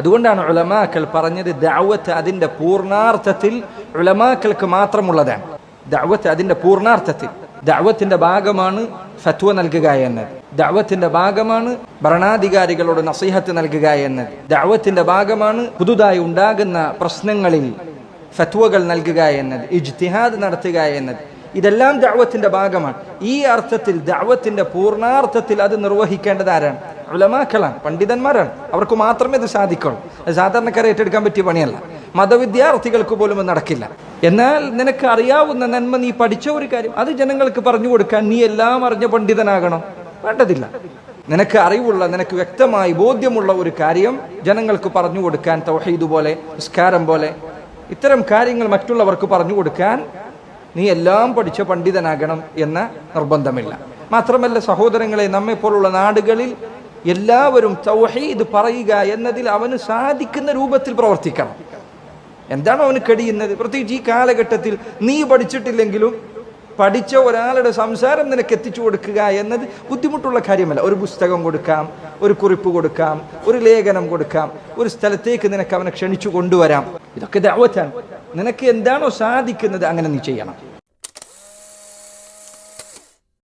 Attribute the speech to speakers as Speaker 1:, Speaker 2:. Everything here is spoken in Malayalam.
Speaker 1: അതുകൊണ്ടാണ് ഉലമാക്കൾ പറഞ്ഞത് ദൗവത്ത് അതിന്റെ പൂർണാർത്ഥത്തിൽ ഉലമാക്കൾക്ക് മാത്രമുള്ളതാണ്. ദൗവത്ത് അതിന്റെ പൂർണാർത്ഥത്തിൽ ദഅവത്തിന്റെ ഭാഗമാണ് ഫത്വ നൽകുക എന്നത്. ദഅവത്തിന്റെ ഭാഗമാണ് ഭരണാധികാരികളോട് നസീഹത്ത് നൽകുക എന്നത്. ദഅവത്തിന്റെ ഭാഗമാണ് പുതുതായി ഉണ്ടാകുന്ന പ്രശ്നങ്ങളിൽ ഫത്വകൾ നൽകുക എന്നത്. ഇജ്തിഹാദ് നടത്തുക എന്നത്. ഇതെല്ലാം ദഅവത്തിന്റെ ഭാഗമാണ്. ഈ അർത്ഥത്തിൽ ദഅവത്തിന്റെ പൂർണാർത്ഥത്തിൽ അത് നിർവഹിക്കേണ്ടത് ആരാണ്? ഉലമാക്കളാണ് പണ്ഡിതന്മാരാണ്. അവർക്ക് മാത്രമേ ഇത് സാധിക്കുള്ളൂ. സാധാരണക്കാരെ ഏറ്റെടുക്കാൻ പറ്റിയ പണിയല്ല. മതവിദ്യാർത്ഥികൾക്ക് പോലും നടക്കില്ല. എന്നാൽ നിനക്ക് അറിയാവുന്ന നന്മ നീ പഠിച്ച ഒരു കാര്യം അത് ജനങ്ങൾക്ക് പറഞ്ഞു കൊടുക്കാൻ നീ എല്ലാം അറിഞ്ഞ പണ്ഡിതനാകണം. വേണ്ടതില്ല. നിനക്ക് അറിവുള്ള നിനക്ക് വ്യക്തമായി ബോധ്യമുള്ള ഒരു കാര്യം ജനങ്ങൾക്ക് പറഞ്ഞു കൊടുക്കാൻ തൗഹീദ് പോലെ നിസ്കാരം പോലെ ഇത്തരം കാര്യങ്ങൾ മറ്റുള്ളവർക്ക് പറഞ്ഞു കൊടുക്കാൻ നീ എല്ലാം പഠിച്ച പണ്ഡിതനാകണം എന്ന നിർബന്ധമില്ല. മാത്രമല്ല സഹോദരങ്ങളെ നമ്മെ പോലുള്ള നാടുകളിൽ എല്ലാവരും തൗഹീദ് പറയുക എന്നതിൽ അവന് സാധിക്കുന്ന രൂപത്തിൽ പ്രവർത്തിക്കണം. എന്താണോ അവന് കഴിയുന്നത്? പ്രത്യേകിച്ച് ഈ കാലഘട്ടത്തിൽ നീ പഠിച്ചിട്ടില്ലെങ്കിലും പഠിച്ച ഒരാളുടെ സംസാരം നിനക്ക് എത്തിച്ചു കൊടുക്കുക എന്നത് ബുദ്ധിമുട്ടുള്ള കാര്യമല്ല. ഒരു പുസ്തകം കൊടുക്കാം ഒരു കുറിപ്പ് കൊടുക്കാം ഒരു ലേഖനം കൊടുക്കാം ഒരു സ്ഥലത്തേക്ക് നിനക്ക് അവനെ ക്ഷണിച്ചു കൊണ്ടുവരാം. ഇതൊക്കെ ദാവത്താണ്. നിനക്ക് എന്താണോ സാധിക്കുന്നത് അങ്ങനെ നീ ചെയ്യണം.